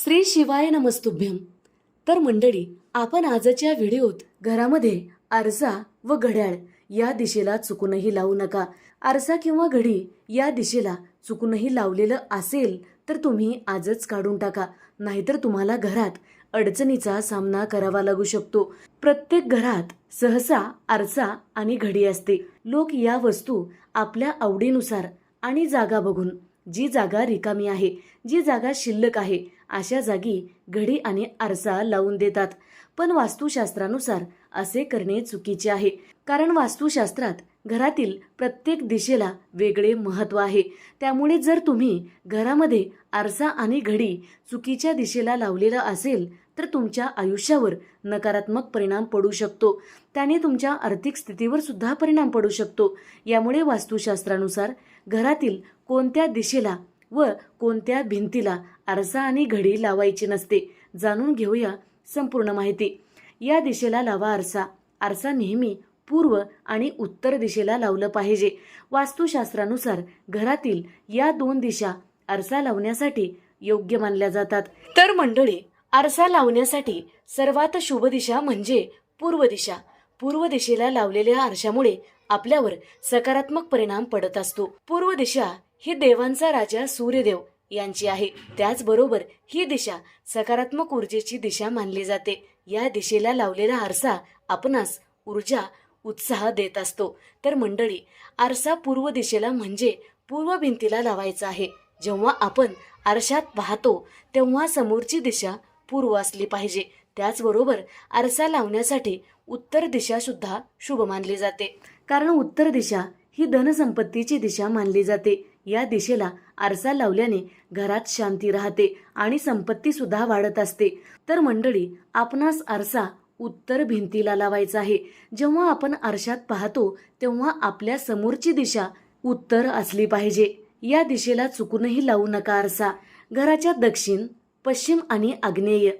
श्री शिवाय नमस्तुभ्यम तर मंडळी आपण आजच्या व्हिडिओत घरामध्ये आरसा व घड्याळ या दिशेला चुकूनही लावू नका. आरसा किंवा घडी या दिशेला चुकूनही लावलेलं असेल तर तुम्ही आजच काढून टाका. नाहीतर तुम्हाला घरात अडचणीचा सामना करावा लागू शकतो. प्रत्येक घरात सहसा आरसा आणि घडी असते. लोक या वस्तू आपल्या आवडीनुसार आणि जागा बघून जी जागा रिकामी आहे जी जागा शिल्लक आहे अशा जागी घडी आणि आरसा लावून देतात. पण वास्तुशास्त्रानुसार असे करणे चुकीचे आहे. कारण वास्तुशास्त्रात घरातील प्रत्येक दिशेला वेगळे महत्त्व आहे. त्यामुळे जर तुम्ही घरामध्ये आरसा आणि घडी चुकीच्या दिशेला लावलेला असेल तर तुमच्या आयुष्यावर नकारात्मक परिणाम पडू शकतो. त्याने तुमच्या आर्थिक स्थितीवर सुद्धा परिणाम पडू शकतो. यामुळे वास्तुशास्त्रानुसार घरातील कोणत्या दिशेला व कोणत्या भिंतीला आरसा आणि घडी लावायची नसते जाणून घेऊया संपूर्ण माहिती. या दिशेला लावा आरसा. आरसा नेहमी पूर्व आणि उत्तर दिशेला लावलं पाहिजे. वास्तुशास्त्रानुसार घरातील या दोन दिशा आरसा लावण्यासाठी योग्य मानल्या जातात. तर मंडळी आरसा लावण्यासाठी सर्वात शुभ दिशा म्हणजे पूर्व दिशा. पूर्व दिशेला लावलेल्या आरशामुळे आपल्यावर सकारात्मक परिणाम पडत असतो. पूर्व दिशा ही देवांचा राजा सूर्यदेव यांची आहे. त्याचबरोबर ही दिशा सकारात्मक ऊर्जेची दिशा मानली जाते. या दिशेला लावलेला आरसा आपणास ऊर्जा उत्साह देत असतो. तर मंडळी आरसा पूर्व दिशेला म्हणजे पूर्व भिंतीला लावायचा आहे. जेव्हा आपण आरशात पाहतो तेव्हा समोरची दिशा पूर्व असली पाहिजे. त्याचबरोबर आरसा लावण्यासाठी उत्तर दिशा सुद्धा शुभ मानली जाते. कारण उत्तर दिशा ही धनसंपत्तीची दिशा मानली जाते. या दिशेला आरसा लावल्याने घरात शांती राहते आणि संपत्ती सुद्धा वाढत असते. तर मंडळी आपणास आरसा उत्तर भिंतीला लावायचा आहे. जेव्हा आपण आरशात पाहतो तेव्हा आपल्या समोरची दिशा उत्तर असली पाहिजे. या दिशेला चुकूनही लावू नका आरसा. घराच्या दक्षिण पश्चिम आणि आग्नेय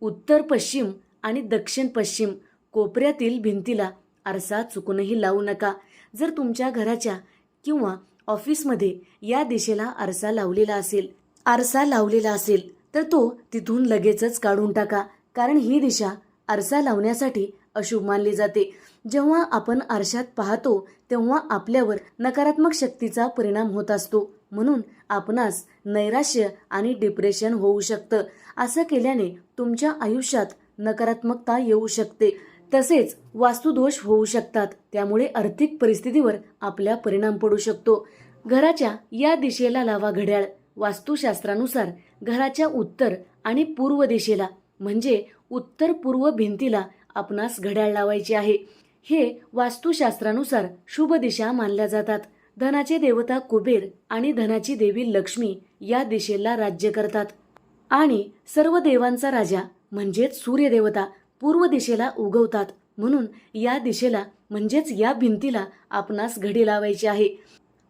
उत्तर पश्चिम आणि दक्षिण पश्चिम कोपऱ्यातील भिंतीला आरसा चुकूनही लावू नका. जर तुमच्या घराच्या किंवा ऑफिसमध्ये या दिशेला आरसा लावलेला असेल. आरसा लावलेला असेल तर तो तिथून लगेचच काढून टाका. कारण ही दिशा आरसा लावण्यासाठी अशुभ मानली जाते. जेव्हा आपण आरशात पाहतो तेव्हा आपल्यावर नकारात्मक शक्तीचा परिणाम होत असतो. म्हणून आपणास नैराश्य आणि डिप्रेशन होऊ शकतं. असं केल्याने तुमच्या आयुष्यात नकारात्मकता येऊ शकते. तसेच वास्तुदोष होऊ शकतात. त्यामुळे आर्थिक परिस्थितीवर आपल्या परिणाम पडू शकतो. घराच्या या दिशेला लावा घड्याळ. वास्तुशास्त्रानुसार घराच्या उत्तर आणि पूर्व दिशेला म्हणजे उत्तर पूर्व भिंतीला आपणास घड्याळ लावायचे आहे. हे वास्तुशास्त्रानुसार शुभ दिशा मानल्या जातात. धनाचे देवता कुबेर आणि धनाची देवी लक्ष्मी या दिशेला राज्य करतात. आणि सर्व देवांचा राजा म्हणजेच सूर्यदेवता पूर्व दिशेला उगवतात. म्हणून या दिशेला म्हणजेच या भिंतीला आपणास घडी लावायची आहे.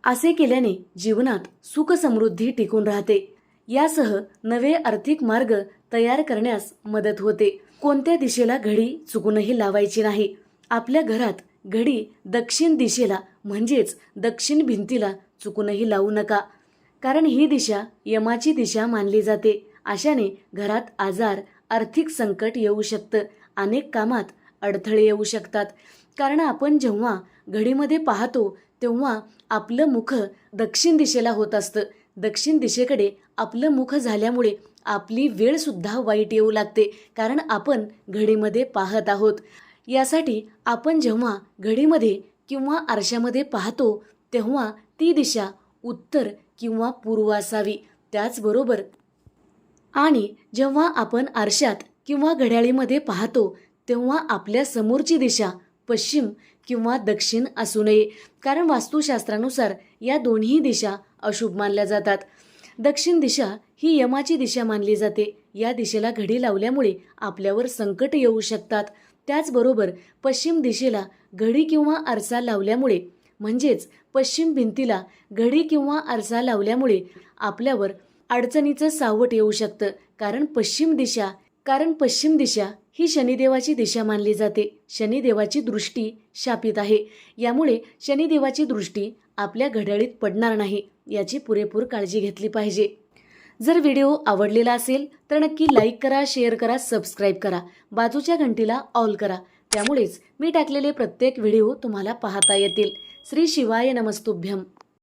असे केल्याने जीवनात सुख समृद्धी टिकून राहते. यासह नवे आर्थिक मार्ग तयार करण्यास मदत होते. कोणत्या दिशेला घडी चुकूनही लावायची नाही. आपल्या घरात घडी दक्षिण दिशेला म्हणजेच दक्षिण भिंतीला चुकूनही लावू नका. कारण ही दिशा यमाची दिशा मानली जाते. अशाने घरात आजार आर्थिक संकट येऊ शकतं. अनेक कामात अडथळे येऊ शकतात. कारण आपण जेव्हा घडीमध्ये पाहतो तेव्हा आपलं मुख दक्षिण दिशेला होत असतं. दक्षिण दिशेकडे आपलं मुख झाल्यामुळे आपली वेळसुद्धा वाईट येऊ लागते. कारण आपण घडीमध्ये पाहत आहोत. यासाठी आपण जेव्हा घडीमध्ये किंवा आरशामध्ये पाहतो तेव्हा ती दिशा उत्तर किंवा पूर्व असावी त्याचबरोबर आणि जेव्हा आपण आरशात किंवा घड्याळीमध्ये पाहतो तेव्हा आपल्या समोरची दिशा पश्चिम किंवा दक्षिण असू नये. कारण वास्तुशास्त्रानुसार या दोन्ही दिशा अशुभ मानल्या जातात. दक्षिण दिशा ही यमाची दिशा मानली जाते. या दिशेला घडी लावल्यामुळे आपल्यावर संकट येऊ शकतात. त्याचबरोबर पश्चिम दिशेला घडी किंवा आरसा लावल्यामुळे म्हणजेच पश्चिम भिंतीला घडी किंवा आरसा लावल्यामुळे आपल्यावर अडचणीचं सावट येऊ शकतं. कारण पश्चिम दिशा कारण पश्चिम दिशा ही शनिदेवाची दिशा मानली जाते. शनिदेवाची दृष्टी शापित आहे. यामुळे शनिदेवाची दृष्टी आपल्या घड्याळीत पडणार नाही याची पुरेपूर काळजी घेतली पाहिजे. जर व्हिडिओ आवडलेला असेल तर नक्की लाईक करा शेअर करा सबस्क्राईब करा. बाजूच्या घंटीला ऑल करा. त्यामुळेच मी टाकलेले प्रत्येक व्हिडिओ तुम्हाला पाहता येतील. श्री शिवाय नमस्तुभ्यम.